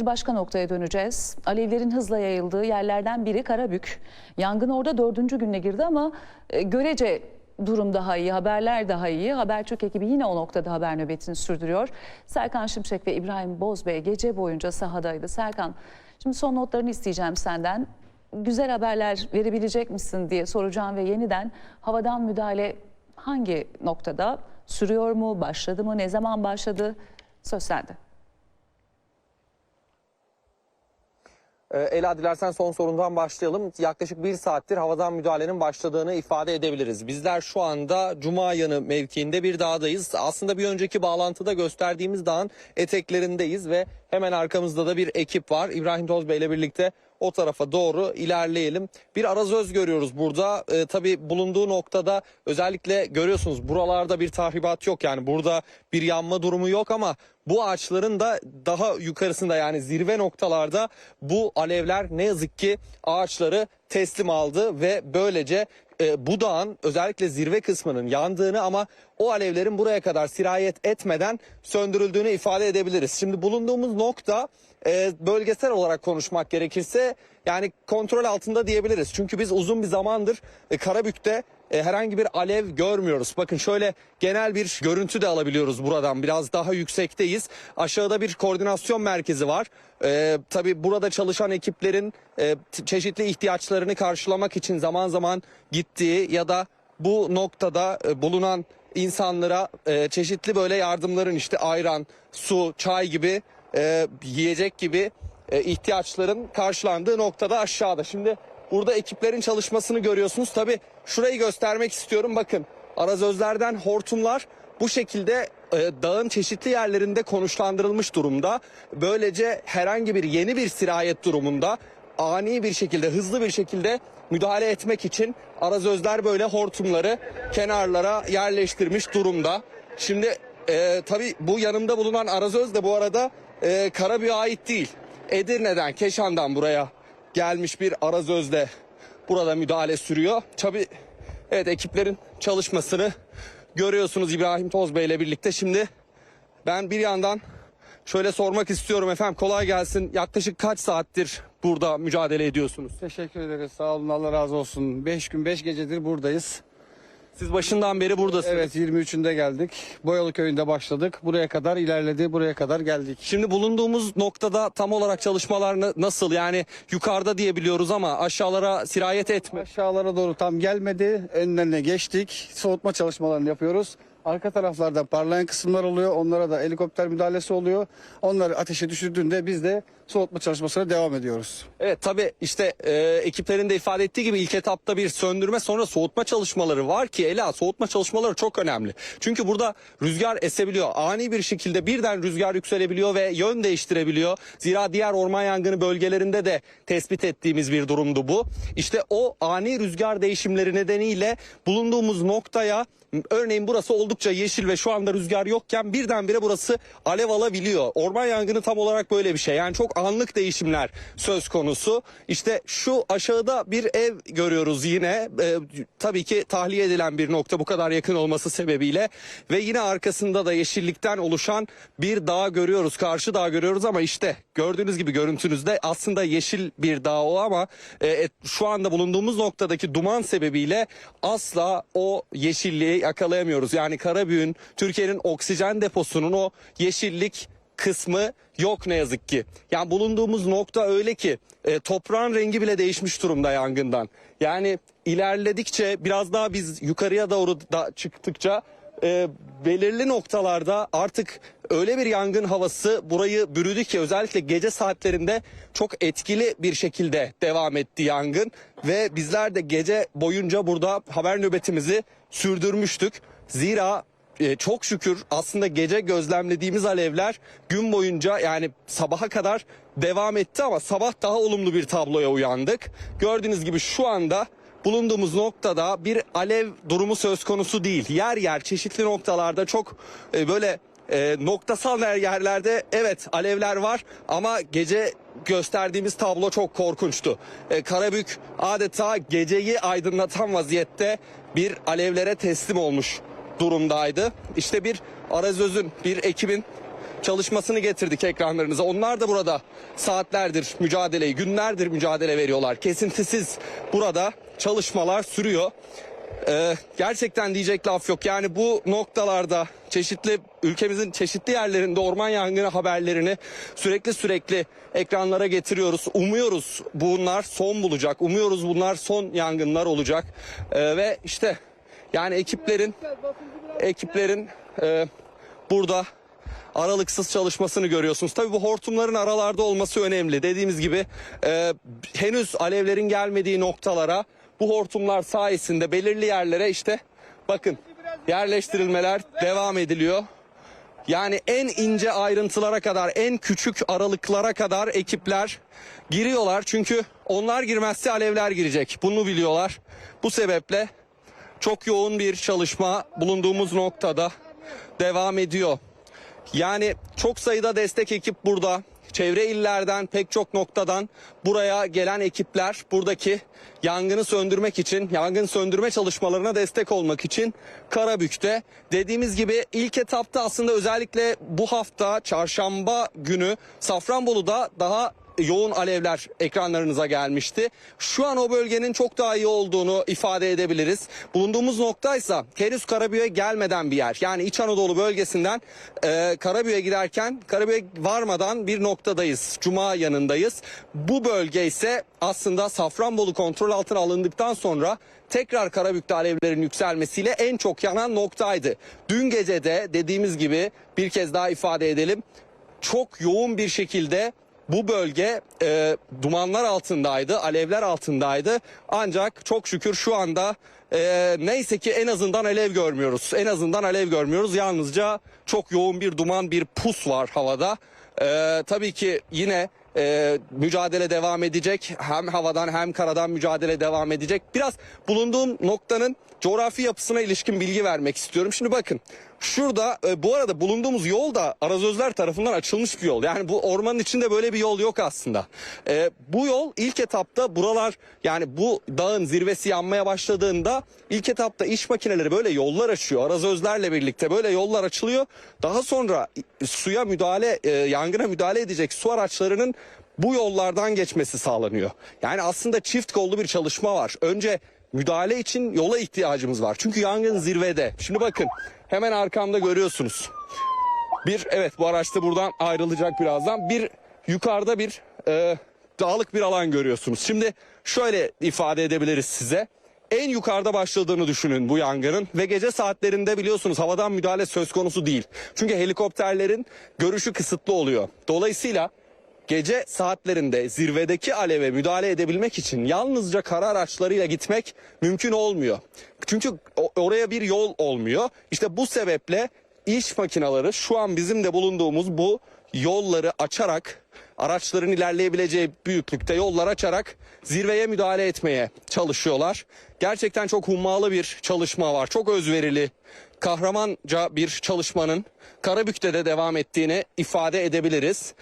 Başka noktaya döneceğiz. Alevlerin hızla yayıldığı yerlerden biri Karabük. Yangın orada dördüncü gününe girdi ama e, görece durum daha iyi, haberler daha iyi. Habertürk ekibi yine o noktada haber nöbetini sürdürüyor. Serkan Şimşek ve İbrahim Bozbey gece boyunca sahadaydı. Serkan, şimdi son notlarını isteyeceğim senden. Güzel haberler verebilecek misin diye soracağım ve yeniden havadan müdahale hangi noktada sürüyor mu, başladı mı, ne zaman başladı? Söz sende. Ela dilersen son sorundan başlayalım. Yaklaşık bir saattir havadan müdahalenin başladığını ifade edebiliriz. Bizler şu anda Cuma yanı mevkiinde bir dağdayız. Aslında bir önceki bağlantıda gösterdiğimiz dağın eteklerindeyiz ve hemen arkamızda da bir ekip var. İbrahim Tozbey ile birlikte o tarafa doğru ilerleyelim. Bir arazöz görüyoruz burada. Ee, tabii bulunduğu noktada özellikle görüyorsunuz buralarda bir tahribat yok. Yani burada bir yanma durumu yok ama bu ağaçların da daha yukarısında yani zirve noktalarda bu alevler ne yazık ki ağaçları teslim aldı ve böylece e, bu dağın özellikle zirve kısmının yandığını ama o alevlerin buraya kadar sirayet etmeden söndürüldüğünü ifade edebiliriz. Şimdi bulunduğumuz nokta e, bölgesel olarak konuşmak gerekirse yani kontrol altında diyebiliriz. Çünkü biz uzun bir zamandır e, Karabük'te e, herhangi bir alev görmüyoruz. Bakın şöyle genel bir görüntü de alabiliyoruz buradan. Biraz daha yüksekteyiz. Aşağıda bir koordinasyon merkezi var. E, tabii burada çalışan ekiplerin e, çeşitli ihtiyaçlarını karşılamak için zaman zaman gittiği ya da bu noktada e, bulunan insanlara e, çeşitli böyle yardımların işte ayran, su, çay gibi e, yiyecek gibi e, ihtiyaçların karşılandığı noktada aşağıda. Şimdi burada ekiplerin çalışmasını görüyorsunuz. Tabii şurayı göstermek istiyorum. Bakın arazözlerden hortumlar bu şekilde e, dağın çeşitli yerlerinde konuşlandırılmış durumda. Böylece herhangi bir yeni bir sirayet durumunda ani bir şekilde hızlı bir şekilde müdahale etmek için arazözler böyle hortumları kenarlara yerleştirmiş durumda. Şimdi e, tabii bu yanımda bulunan arazöz de bu arada e, Karabük'e ait değil. Edirne'den, Keşan'dan buraya gelmiş bir arazözle burada müdahale sürüyor. Tabii evet ekiplerin çalışmasını görüyorsunuz İbrahim Tozbey ile birlikte. Şimdi ben bir yandan şöyle sormak istiyorum efendim kolay gelsin. Yaklaşık kaç saattir burada mücadele ediyorsunuz? Teşekkür ederiz. Sağ olun. Allah razı olsun. 5 gün 5 gecedir buradayız. Siz başından beri buradasınız. Evet 23'ünde geldik. Boyalı köyünde başladık. Buraya kadar ilerledi. Buraya kadar geldik. Şimdi bulunduğumuz noktada tam olarak çalışmalar na- nasıl? Yani yukarıda diye biliyoruz ama aşağılara sirayet etme. Aşağılara doğru tam gelmedi. Önlerine geçtik. Soğutma çalışmalarını yapıyoruz. Arka taraflarda parlayan kısımlar oluyor. Onlara da helikopter müdahalesi oluyor. Onları ateşe düşürdüğünde biz de soğutma çalışmasına devam ediyoruz. Evet tabii işte e, ekiplerin de ifade ettiği gibi ilk etapta bir söndürme sonra soğutma çalışmaları var ki Ela soğutma çalışmaları çok önemli. Çünkü burada rüzgar esebiliyor. Ani bir şekilde birden rüzgar yükselebiliyor ve yön değiştirebiliyor. Zira diğer orman yangını bölgelerinde de tespit ettiğimiz bir durumdu bu. İşte o ani rüzgar değişimleri nedeniyle bulunduğumuz noktaya örneğin burası oldukça yeşil ve şu anda rüzgar yokken birdenbire burası alev alabiliyor. Orman yangını tam olarak böyle bir şey. Yani çok anlık değişimler söz konusu. İşte şu aşağıda bir ev görüyoruz yine. Ee, tabii ki tahliye edilen bir nokta bu kadar yakın olması sebebiyle ve yine arkasında da yeşillikten oluşan bir dağ görüyoruz. Karşı dağ görüyoruz ama işte gördüğünüz gibi görüntünüzde aslında yeşil bir dağ o ama e, şu anda bulunduğumuz noktadaki duman sebebiyle asla o yeşilliği yakalayamıyoruz. Yani Karabük'ün Türkiye'nin oksijen deposunun o yeşillik kısmı yok ne yazık ki. Yani bulunduğumuz nokta öyle ki e, toprağın rengi bile değişmiş durumda yangından. Yani ilerledikçe biraz daha biz yukarıya doğru da çıktıkça e, belirli noktalarda artık öyle bir yangın havası burayı bürüdü ki özellikle gece saatlerinde çok etkili bir şekilde devam etti yangın ve bizler de gece boyunca burada haber nöbetimizi sürdürmüştük. Zira e, çok şükür aslında gece gözlemlediğimiz alevler gün boyunca yani sabaha kadar devam etti ama sabah daha olumlu bir tabloya uyandık. Gördüğünüz gibi şu anda bulunduğumuz noktada bir alev durumu söz konusu değil. Yer yer çeşitli noktalarda çok e, böyle e, noktasal yer- yerlerde evet alevler var ama gece gösterdiğimiz tablo çok korkunçtu. E, Karabük adeta geceyi aydınlatan vaziyette bir alevlere teslim olmuş durumdaydı. İşte bir arazözün, bir ekibin çalışmasını getirdik ekranlarınıza. Onlar da burada saatlerdir mücadeleyi, günlerdir mücadele veriyorlar. Kesintisiz burada çalışmalar sürüyor. Ee, gerçekten diyecek laf yok. Yani bu noktalarda çeşitli ülkemizin çeşitli yerlerinde orman yangını haberlerini sürekli sürekli ekranlara getiriyoruz. Umuyoruz bunlar son bulacak. Umuyoruz bunlar son yangınlar olacak. Ee, ve işte yani ekiplerin ekiplerin e, burada aralıksız çalışmasını görüyorsunuz. Tabii bu hortumların aralarda olması önemli. Dediğimiz gibi e, henüz alevlerin gelmediği noktalara bu hortumlar sayesinde belirli yerlere işte bakın yerleştirilmeler devam ediliyor. Yani en ince ayrıntılara kadar, en küçük aralıklara kadar ekipler giriyorlar. Çünkü onlar girmezse alevler girecek. Bunu biliyorlar. Bu sebeple çok yoğun bir çalışma bulunduğumuz noktada devam ediyor. Yani çok sayıda destek ekip burada. Çevre illerden pek çok noktadan buraya gelen ekipler buradaki yangını söndürmek için, yangın söndürme çalışmalarına destek olmak için Karabük'te. Dediğimiz gibi ilk etapta aslında özellikle bu hafta çarşamba günü Safranbolu'da daha yoğun alevler ekranlarınıza gelmişti. Şu an o bölgenin çok daha iyi olduğunu ifade edebiliriz. Bulunduğumuz noktaysa henüz Karabük'e gelmeden bir yer. Yani İç Anadolu bölgesinden e, Karabük'e giderken Karabük'e varmadan bir noktadayız. Cuma yanındayız. Bu bölge ise aslında Safranbolu kontrol altına alındıktan sonra tekrar Karabük'te alevlerin yükselmesiyle en çok yanan noktaydı. Dün gece de dediğimiz gibi bir kez daha ifade edelim çok yoğun bir şekilde bu bölge e, dumanlar altındaydı, alevler altındaydı. Ancak çok şükür şu anda e, neyse ki en azından alev görmüyoruz. En azından alev görmüyoruz. Yalnızca çok yoğun bir duman, bir pus var havada. E, tabii ki yine e, mücadele devam edecek. Hem havadan hem karadan mücadele devam edecek. Biraz bulunduğum noktanın coğrafi yapısına ilişkin bilgi vermek istiyorum. Şimdi bakın şurada e, bu arada bulunduğumuz yol da Arazözler tarafından açılmış bir yol. Yani bu ormanın içinde böyle bir yol yok aslında. E, bu yol ilk etapta buralar yani bu dağın zirvesi yanmaya başladığında ilk etapta iş makineleri böyle yollar açıyor. Arazözlerle birlikte böyle yollar açılıyor. Daha sonra suya müdahale e, yangına müdahale edecek su araçlarının bu yollardan geçmesi sağlanıyor. Yani aslında çift kollu bir çalışma var. Önce müdahale için yola ihtiyacımız var. Çünkü yangın zirvede. Şimdi bakın hemen arkamda görüyorsunuz. Bir evet bu araç da buradan ayrılacak birazdan. Bir yukarıda bir e, dağlık bir alan görüyorsunuz. Şimdi şöyle ifade edebiliriz size. En yukarıda başladığını düşünün bu yangının ve gece saatlerinde biliyorsunuz havadan müdahale söz konusu değil. Çünkü helikopterlerin görüşü kısıtlı oluyor. Dolayısıyla gece saatlerinde zirvedeki aleve müdahale edebilmek için yalnızca kara araçlarıyla gitmek mümkün olmuyor. Çünkü oraya bir yol olmuyor. İşte bu sebeple iş makineleri şu an bizim de bulunduğumuz bu yolları açarak araçların ilerleyebileceği büyüklükte yollar açarak zirveye müdahale etmeye çalışıyorlar. Gerçekten çok hummalı bir çalışma var. Çok özverili, kahramanca bir çalışmanın Karabük'te de devam ettiğini ifade edebiliriz.